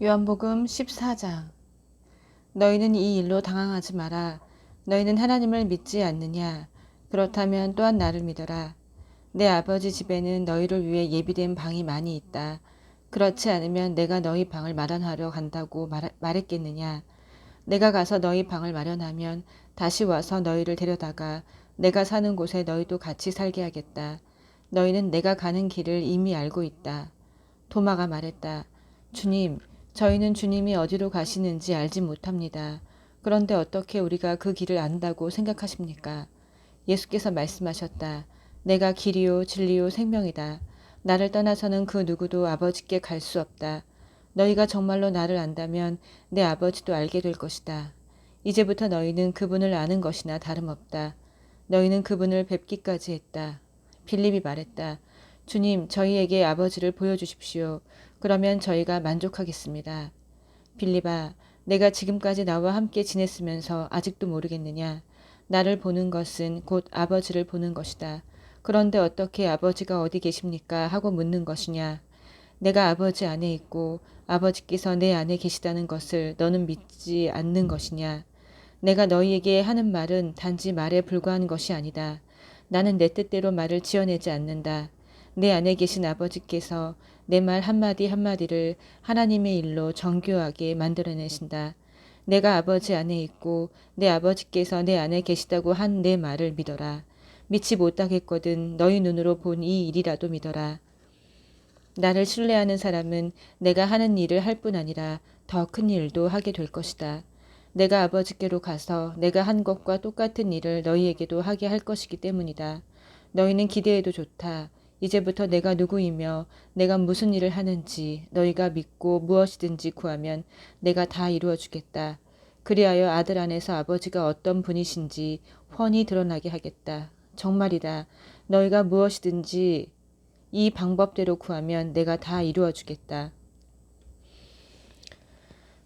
요한복음 14장 너희는 이 일로 당황하지 마라. 너희는 하나님을 믿지 않느냐? 그렇다면 또한 나를 믿어라. 내 아버지 집에는 너희를 위해 예비된 방이 많이 있다. 그렇지 않으면 내가 너희 방을 마련하려 간다고 말, 말했겠느냐? 내가 가서 너희 방을 마련하면 다시 와서 너희를 데려다가 내가 사는 곳에 너희도 같이 살게 하겠다. 너희는 내가 가는 길을 이미 알고 있다. 도마가 말했다. 주님, 저희는 주님이 어디로 가시는지 알지 못합니다. 그런데 어떻게 우리가 그 길을 안다고 생각하십니까? 예수께서 말씀하셨다. 내가 길이요, 진리요, 생명이다. 나를 떠나서는 그 누구도 아버지께 갈 수 없다. 너희가 정말로 나를 안다면 내 아버지도 알게 될 것이다. 이제부터 너희는 그분을 아는 것이나 다름없다. 너희는 그분을 뵙기까지 했다. 빌립이 말했다. 주님, 저희에게 아버지를 보여주십시오. 그러면 저희가 만족하겠습니다. 빌리바, 내가 지금까지 나와 함께 지냈으면서 아직도 모르겠느냐? 나를 보는 것은 곧 아버지를 보는 것이다. 그런데 어떻게 아버지가 어디 계십니까? 하고 묻는 것이냐? 내가 아버지 안에 있고 아버지께서 내 안에 계시다는 것을 너는 믿지 않는 것이냐? 내가 너희에게 하는 말은 단지 말에 불과한 것이 아니다. 나는 내 뜻대로 말을 지어내지 않는다. 내 안에 계신 아버지께서 내 말 한마디 한마디를 하나님의 일로 정교하게 만들어내신다. 내가 아버지 안에 있고 내 아버지께서 내 안에 계시다고 한 내 말을 믿어라. 믿지 못하겠거든 너희 눈으로 본 이 일이라도 믿어라. 나를 신뢰하는 사람은 내가 하는 일을 할 뿐 아니라 더 큰 일도 하게 될 것이다. 내가 아버지께로 가서 내가 한 것과 똑같은 일을 너희에게도 하게 할 것이기 때문이다. 너희는 기대해도 좋다. 이제부터 내가 누구이며 내가 무슨 일을 하는지 너희가 믿고 무엇이든지 구하면 내가 다 이루어 주겠다. 그리하여 아들 안에서 아버지가 어떤 분이신지 훤히 드러나게 하겠다. 정말이다. 너희가 무엇이든지 이 방법대로 구하면 내가 다 이루어 주겠다.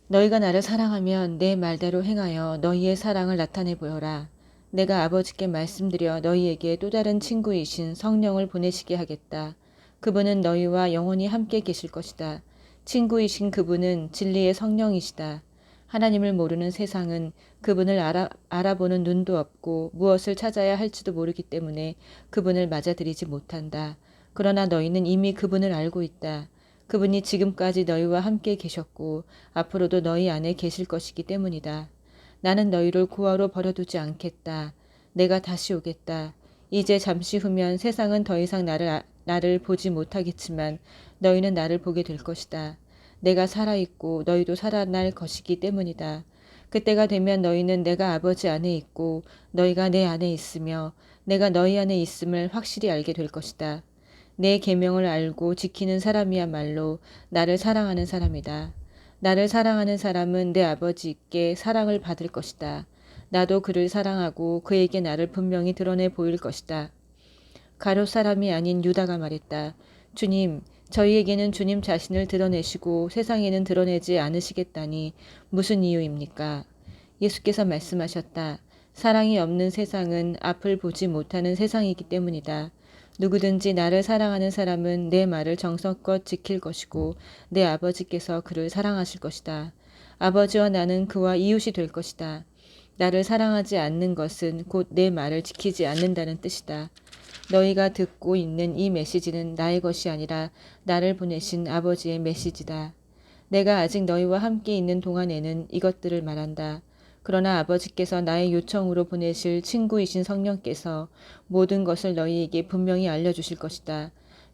너희가 나를 사랑하면 내 말대로 행하여 너희의 사랑을 나타내 보여라. 내가 아버지께 말씀드려 너희에게 또 다른 친구이신 성령을 보내시게 하겠다. 그분은 너희와 영원히 함께 계실 것이다. 친구이신 그분은 진리의 성령이시다. 하나님을 모르는 세상은 그분을 알아, 알아보는 눈도 없고 무엇을 찾아야 할지도 모르기 때문에 그분을 맞아들이지 못한다. 그러나 너희는 이미 그분을 알고 있다. 그분이 지금까지 너희와 함께 계셨고 앞으로도 너희 안에 계실 것이기 때문이다. 나는 너희를 고아로 버려두지 않겠다. 내가 다시 오겠다. 이제 잠시 후면 세상은 더 이상 나를, 나를 보지 못하겠지만 너희는 나를 보게 될 것이다. 내가 살아있고 너희도 살아날 것이기 때문이다. 그때가 되면 너희는 내가 아버지 안에 있고 너희가 내 안에 있으며 내가 너희 안에 있음을 확실히 알게 될 것이다. 내 계명을 알고 지키는 사람이야말로 나를 사랑하는 사람이다. 나를 사랑하는 사람은 내 아버지께 사랑을 받을 것이다. 나도 그를 사랑하고 그에게 나를 분명히 드러내 보일 것이다. 가롯 사람이 아닌 유다가 말했다. 주님, 저희에게는 주님 자신을 드러내시고 세상에는 드러내지 않으시겠다니 무슨 이유입니까? 예수께서 말씀하셨다. 사랑이 없는 세상은 앞을 보지 못하는 세상이기 때문이다. 누구든지 나를 사랑하는 사람은 내 말을 정성껏 지킬 것이고 내 아버지께서 그를 사랑하실 것이다. 아버지와 나는 그와 이웃이 될 것이다. 나를 사랑하지 않는 것은 곧 내 말을 지키지 않는다는 뜻이다. 너희가 듣고 있는 이 메시지는 나의 것이 아니라 나를 보내신 아버지의 메시지다. 내가 아직 너희와 함께 있는 동안에는 이것들을 말한다. 그러나 아버지께서 나의 요청으로 보내실 친구이신 성령께서 모든 것을 너희에게 분명히 알려주실 것이다.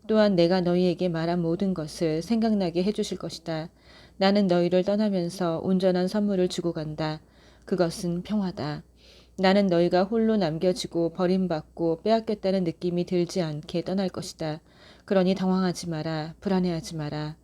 또한 내가 너희에게 말한 모든 것을 생각나게 해주실 것이다. 나는 너희를 떠나면서 온전한 선물을 주고 간다. 그것은 평화다. 나는 너희가 홀로 남겨지고 버림받고 빼앗겼다는 느낌이 들지 않게 떠날 것이다. 그러니 당황하지 마라. 불안해하지 마라.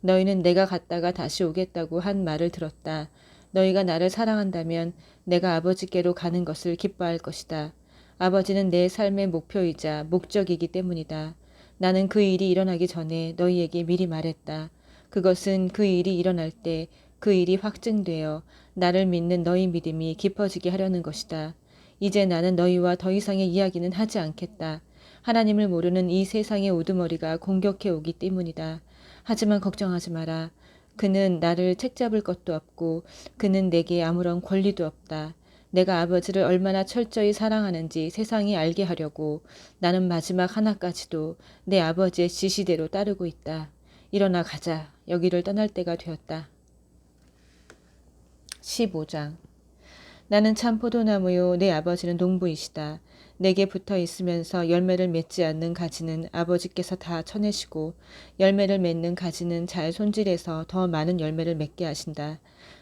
너희는 내가 갔다가 다시 오겠다고 한 말을 들었다. 너희가 나를 사랑한다면 내가 아버지께로 가는 것을 기뻐할 것이다. 아버지는 내 삶의 목표이자 목적이기 때문이다. 나는 그 일이 일어나기 전에 너희에게 미리 말했다. 그것은 그 일이 일어날 때 그 일이 확증되어 나를 믿는 너희 믿음이 깊어지게 하려는 것이다. 이제 나는 너희와 더 이상의 이야기는 하지 않겠다. 하나님을 모르는 이 세상의 우두머리가 공격해 오기 때문이다. 하지만 걱정하지 마라. 그는 나를 책잡을 것도 없고 그는 내게 아무런 권리도 없다. 내가 아버지를 얼마나 철저히 사랑하는지 세상이 알게 하려고 나는 마지막 하나까지도 내 아버지의 지시대로 따르고 있다. 일어나 가자. 여기를 떠날 때가 되었다. 15장 나는 참 포도나무요 내 아버지는 농부이시다. 내게 붙어 있으면서 열매를 맺지 않는 가지는 아버지께서 다 쳐내시고 열매를 맺는 가지는 잘 손질해서 더 많은 열매를 맺게 하신다.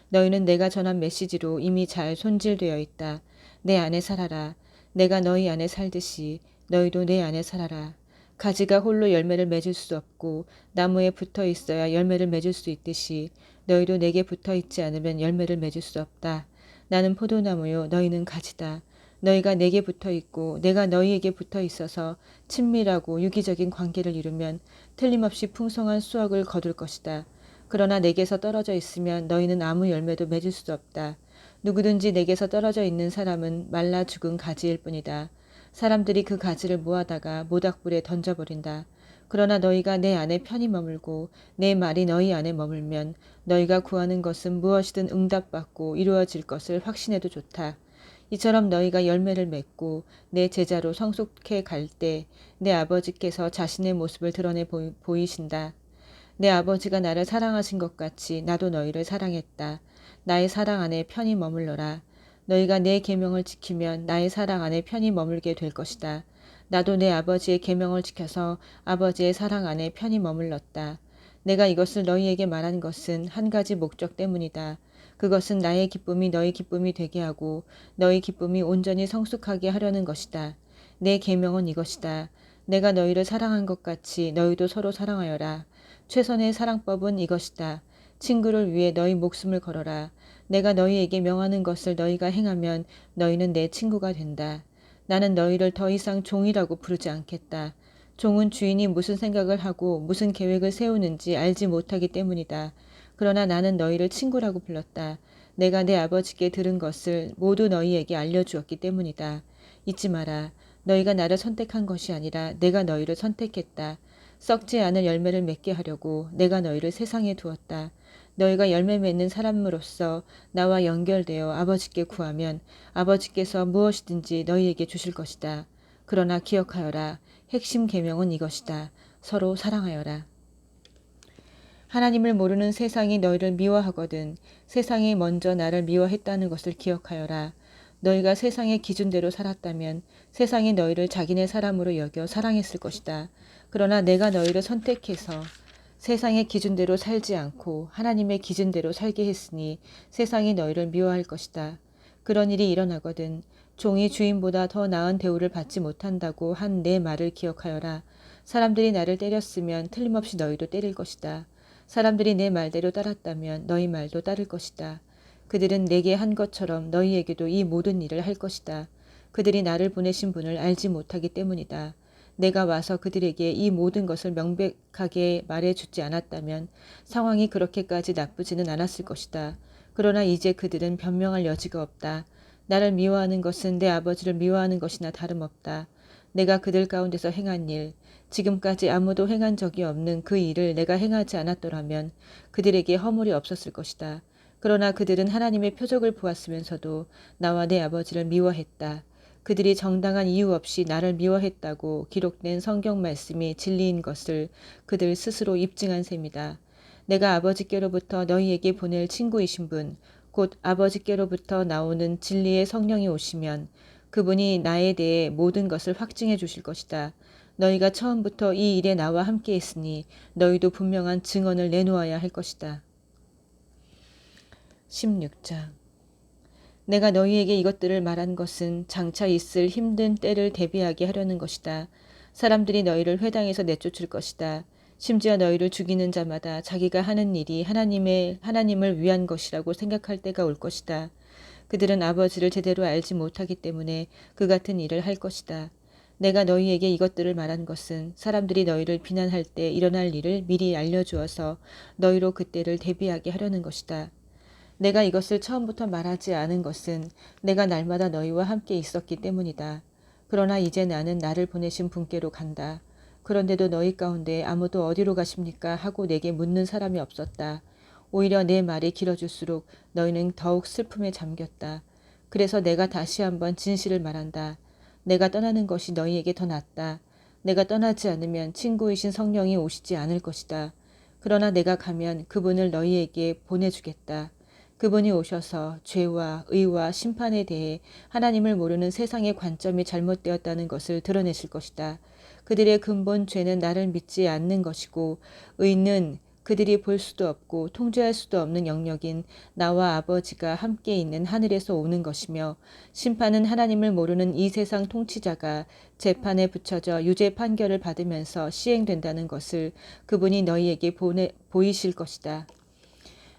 너희는 내가 전한 메시지로 이미 잘 손질되어 있다. 내 안에 살아라. 내가 너희 안에 살듯이 너희도 내 안에 살아라. 가지가 홀로 열매를 맺을 수 없고 나무에 붙어 있어야 열매를 맺을 수 있듯이 너희도 내게 붙어 있지 않으면 열매를 맺을 수 없다. 나는 포도나무요 너희는 가지다. 너희가 내게 붙어 있고 내가 너희에게 붙어 있어서 친밀하고 유기적인 관계를 이루면 틀림없이 풍성한 수확을 거둘 것이다. 그러나 내게서 떨어져 있으면 너희는 아무 열매도 맺을 수 없다. 누구든지 내게서 떨어져 있는 사람은 말라 죽은 가지일 뿐이다. 사람들이 그 가지를 모아다가 모닥불에 던져버린다. 그러나 너희가 내 안에 편히 머물고 내 말이 너희 안에 머물면 너희가 구하는 것은 무엇이든 응답받고 이루어질 것을 확신해도 좋다. 이처럼 너희가 열매를 맺고 내 제자로 성숙해 갈 때 내 아버지께서 자신의 모습을 드러내 보이 신다. 내 아버지가 나를 사랑하신 것 같이 나도 너희를 사랑했다. 나의 사랑 안에 편히 머물러라. 너희가 내 계명을 지키면 나의 사랑 안에 편히 머물게 될 것이다. 나도 내 아버지의 계명을 지켜서 아버지의 사랑 안에 편히 머물렀다. 내가 이것을 너희에게 말한 것은 한 가지 목적 때문이다. 그것은 나의 기쁨이 너희 기쁨이 되게 하고 너희 기쁨이 온전히 성숙하게 하려는 것이다. 내 계명은 이것이다. 내가 너희를 사랑한 것 같이 너희도 서로 사랑하여라. 최선의 사랑법은 이것이다. 친구를 위해 너희 목숨을 걸어라. 내가 너희에게 명하는 것을 너희가 행하면 너희는 내 친구가 된다. 나는 너희를 더 이상 종이라고 부르지 않겠다. 종은 주인이 무슨 생각을 하고 무슨 계획을 세우는지 알지 못하기 때문이다. 그러나 나는 너희를 친구라고 불렀다. 내가 내 아버지께 들은 것을 모두 너희에게 알려주었기 때문이다. 잊지 마라. 너희가 나를 선택한 것이 아니라 내가 너희를 선택했다. 썩지 않을 열매를 맺게 하려고 내가 너희를 세상에 두었다. 너희가 열매 맺는 사람으로서 나와 연결되어 아버지께 구하면 아버지께서 무엇이든지 너희에게 주실 것이다. 그러나 기억하여라. 핵심 계명은 이것이다. 서로 사랑하여라. 하나님을 모르는 세상이 너희를 미워하거든 세상이 먼저 나를 미워했다는 것을 기억하여라. 너희가 세상의 기준대로 살았다면 세상이 너희를 자기네 사람으로 여겨 사랑했을 것이다. 그러나 내가 너희를 선택해서 세상의 기준대로 살지 않고 하나님의 기준대로 살게 했으니 세상이 너희를 미워할 것이다. 그런 일이 일어나거든 종이 주인보다 더 나은 대우를 받지 못한다고 한 내 말을 기억하여라. 사람들이 나를 때렸으면 틀림없이 너희도 때릴 것이다. 사람들이 내 말대로 따랐다면 너희 말도 따를 것이다. 그들은 내게 한 것처럼 너희에게도 이 모든 일을 할 것이다. 그들이 나를 보내신 분을 알지 못하기 때문이다. 내가 와서 그들에게 이 모든 것을 명백하게 말해주지 않았다면 상황이 그렇게까지 나쁘지는 않았을 것이다. 그러나 이제 그들은 변명할 여지가 없다. 나를 미워하는 것은 내 아버지를 미워하는 것이나 다름없다. 내가 그들 가운데서 행한 일, 지금까지 아무도 행한 적이 없는 그 일을 내가 행하지 않았더라면 그들에게 허물이 없었을 것이다. 그러나 그들은 하나님의 표적을 보았으면서도 나와 내 아버지를 미워했다. 그들이 정당한 이유 없이 나를 미워했다고 기록된 성경 말씀이 진리인 것을 그들 스스로 입증한 셈이다. 내가 아버지께로부터 너희에게 보낼 친구이신 분, 곧 아버지께로부터 나오는 진리의 성령이 오시면 그분이 나에 대해 모든 것을 확증해 주실 것이다. 너희가 처음부터 이 일에 나와 함께 했으니 너희도 분명한 증언을 내놓아야 할 것이다. 16장 내가 너희에게 이것들을 말한 것은 장차 있을 힘든 때를 대비하게 하려는 것이다. 사람들이 너희를 회당에서 내쫓을 것이다. 심지어 너희를 죽이는 자마다 자기가 하는 일이 하나님의 하나님을 위한 것이라고 생각할 때가 올 것이다. 그들은 아버지를 제대로 알지 못하기 때문에 그 같은 일을 할 것이다. 내가 너희에게 이것들을 말한 것은 사람들이 너희를 비난할 때 일어날 일을 미리 알려주어서 너희로 그때를 대비하게 하려는 것이다. 내가 이것을 처음부터 말하지 않은 것은 내가 날마다 너희와 함께 있었기 때문이다. 그러나 이제 나는 나를 보내신 분께로 간다. 그런데도 너희 가운데 아무도 어디로 가십니까? 하고 내게 묻는 사람이 없었다. 오히려 내 말이 길어질수록 너희는 더욱 슬픔에 잠겼다. 그래서 내가 다시 한번 진실을 말한다. 내가 떠나는 것이 너희에게 더 낫다. 내가 떠나지 않으면 친구이신 성령이 오시지 않을 것이다. 그러나 내가 가면 그분을 너희에게 보내주겠다. 그분이 오셔서 죄와 의와 심판에 대해 하나님을 모르는 세상의 관점이 잘못되었다는 것을 드러내실 것이다. 그들의 근본 죄는 나를 믿지 않는 것이고 의는 그들이 볼 수도 없고 통제할 수도 없는 영역인 나와 아버지가 함께 있는 하늘에서 오는 것이며 심판은 하나님을 모르는 이 세상 통치자가 재판에 붙여져 유죄 판결을 받으면서 시행된다는 것을 그분이 너희에게 보내, 보이실 것이다.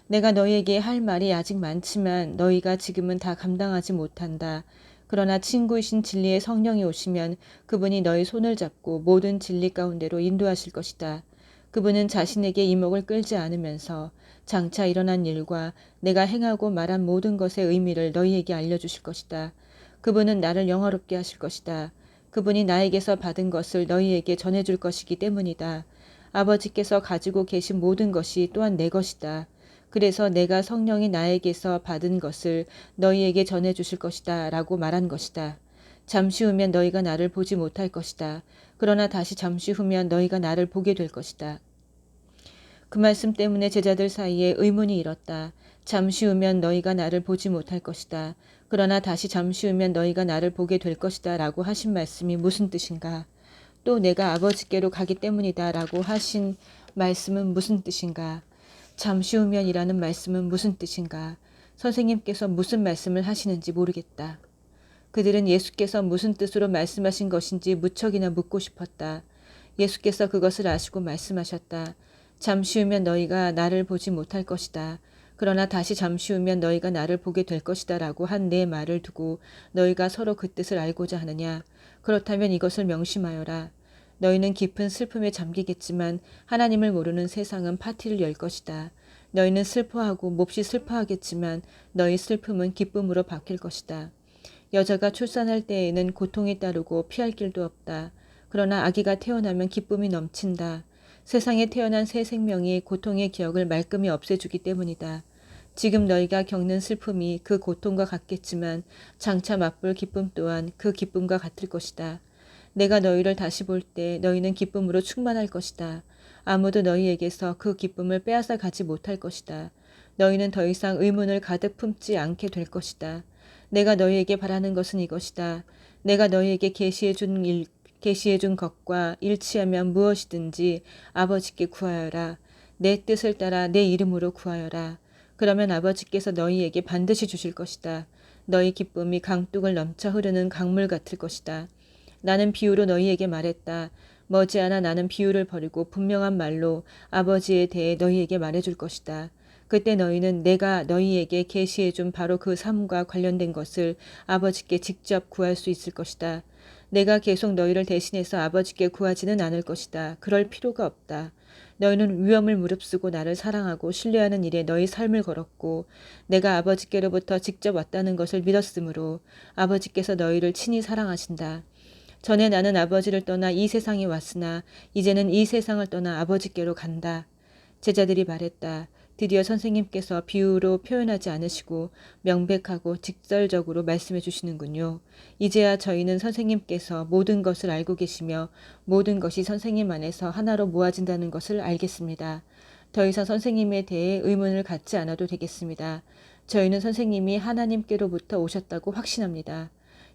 내가 너희에게 할 말이 아직 많지만 너희가 지금은 다 감당하지 못한다. 그러나 친구이신 진리의 성령이 오시면 그분이 너희 손을 잡고 모든 진리 가운데로 인도하실 것이다. 그분은 자신에게 이목을 끌지 않으면서 장차 일어난 일과 내가 행하고 말한 모든 것의 의미를 너희에게 알려주실 것이다. 그분은 나를 영화롭게 하실 것이다. 그분이 나에게서 받은 것을 너희에게 전해줄 것이기 때문이다. 아버지께서 가지고 계신 모든 것이 또한 내 것이다. 그래서 내가 성령이 나에게서 받은 것을 너희에게 전해주실 것이다. 라고 말한 것이다. 잠시 후면 너희가 나를 보지 못할 것이다. 그러나 다시 잠시 후면 너희가 나를 보게 될 것이다. 그 말씀 때문에 제자들 사이에 의문이 일었다. 잠시 후면 너희가 나를 보지 못할 것이다. 그러나 다시 잠시 후면 너희가 나를 보게 될 것이다. 라고 하신 말씀이 무슨 뜻인가? 또 내가 아버지께로 가기 때문이다. 라고 하신 말씀은 무슨 뜻인가? 잠시 후면이라는 말씀은 무슨 뜻인가? 선생님께서 무슨 말씀을 하시는지 모르겠다. 그들은 예수께서 무슨 뜻으로 말씀하신 것인지 무척이나 묻고 싶었다. 예수께서 그것을 아시고 말씀하셨다. 잠시 후면 너희가 나를 보지 못할 것이다. 그러나 다시 잠시 후면 너희가 나를 보게 될 것이다 라고 한 내 말을 두고 너희가 서로 그 뜻을 알고자 하느냐. 그렇다면 이것을 명심하여라. 너희는 깊은 슬픔에 잠기겠지만 하나님을 모르는 세상은 파티를 열 것이다. 너희는 슬퍼하고 몹시 슬퍼하겠지만 너희 슬픔은 기쁨으로 바뀔 것이다. 여자가 출산할 때에는 고통이 따르고 피할 길도 없다. 그러나 아기가 태어나면 기쁨이 넘친다. 세상에 태어난 새 생명이 고통의 기억을 말끔히 없애주기 때문이다. 지금 너희가 겪는 슬픔이 그 고통과 같겠지만 장차 맛볼 기쁨 또한 그 기쁨과 같을 것이다. 내가 너희를 다시 볼 때 너희는 기쁨으로 충만할 것이다. 아무도 너희에게서 그 기쁨을 빼앗아 가지 못할 것이다. 너희는 더 이상 의문을 가득 품지 않게 될 것이다. 내가 너희에게 바라는 것은 이것이다. 내가 너희에게 계시해 준 일, 계시해 준 것과 일치하면 무엇이든지 아버지께 구하여라. 내 뜻을 따라 내 이름으로 구하여라. 그러면 아버지께서 너희에게 반드시 주실 것이다. 너희 기쁨이 강둑을 넘쳐 흐르는 강물 같을 것이다. 나는 비유로 너희에게 말했다. 머지않아 나는 비유를 버리고 분명한 말로 아버지에 대해 너희에게 말해줄 것이다. 그때 너희는 내가 너희에게 계시해 준 바로 그 삶과 관련된 것을 아버지께 직접 구할 수 있을 것이다. 내가 계속 너희를 대신해서 아버지께 구하지는 않을 것이다. 그럴 필요가 없다. 너희는 위험을 무릅쓰고 나를 사랑하고 신뢰하는 일에 너희 삶을 걸었고 내가 아버지께로부터 직접 왔다는 것을 믿었으므로 아버지께서 너희를 친히 사랑하신다. 전에 나는 아버지를 떠나 이 세상에 왔으나 이제는 이 세상을 떠나 아버지께로 간다. 제자들이 말했다. 드디어 선생님께서 비유로 표현하지 않으시고 명백하고 직설적으로 말씀해 주시는군요. 이제야 저희는 선생님께서 모든 것을 알고 계시며 모든 것이 선생님 안에서 하나로 모아진다는 것을 알겠습니다. 더 이상 선생님에 대해 의문을 갖지 않아도 되겠습니다. 저희는 선생님이 하나님께로부터 오셨다고 확신합니다.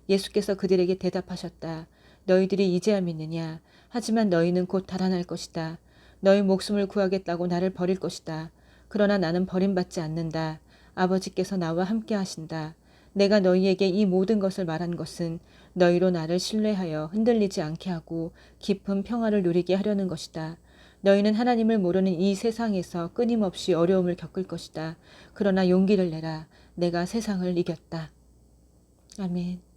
예수께서 그들에게 대답하셨다. 너희들이 이제야 믿느냐? 하지만 너희는 곧 달아날 것이다. 너희 목숨을 구하겠다고 나를 버릴 것이다. 그러나 나는 버림받지 않는다. 아버지께서 나와 함께 하신다. 내가 너희에게 이 모든 것을 말한 것은 너희로 나를 신뢰하여 흔들리지 않게 하고 깊은 평화를 누리게 하려는 것이다. 너희는 하나님을 모르는 이 세상에서 끊임없이 어려움을 겪을 것이다. 그러나 용기를 내라. 내가 세상을 이겼다. 아멘.